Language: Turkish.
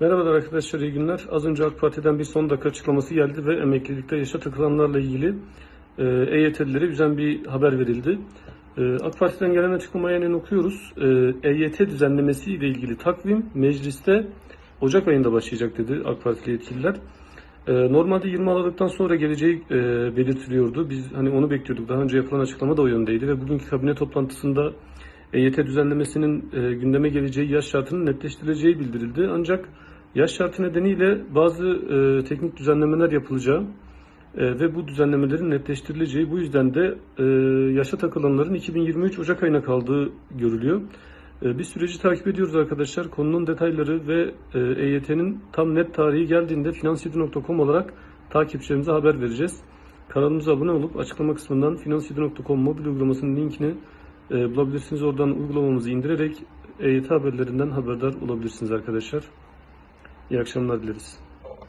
Merhabalar arkadaşlar, iyi günler. Az önce AK Parti'den bir son dakika açıklaması geldi ve emeklilikte yaşa takılanlarla ilgili e, EYT'lilere güzel bir haber verildi. E, AK Parti'den gelen açıklamayı aynen okuyoruz. E, EYT düzenlemesi ile ilgili takvim mecliste Ocak ayında başlayacak dedi AK Partili yetkililer. E, normalde 20 Aralık'tan sonra geleceği e, belirtiliyordu. Biz hani onu bekliyorduk. Daha önce yapılan açıklama da o yöndeydi ve bugünkü kabine toplantısında EYT düzenlemesinin e, gündeme geleceği yaş şartının netleştirileceği bildirildi. Ancak yaş şartı nedeniyle bazı e, teknik düzenlemeler yapılacağı e, ve bu düzenlemelerin netleştirileceği bu yüzden de e, yaşa takılanların 2023 Ocak ayına kaldığı görülüyor. E, bir süreci takip ediyoruz arkadaşlar. Konunun detayları ve e, EYT'nin tam net tarihi geldiğinde finansiyedi.com olarak takipçilerimize haber vereceğiz. Kanalımıza abone olup açıklama kısmından finansiyedi.com mobil uygulamasının linkini e, bulabilirsiniz. Oradan uygulamamızı indirerek EYT haberlerinden haberdar olabilirsiniz arkadaşlar. İyi akşamlar dileriz.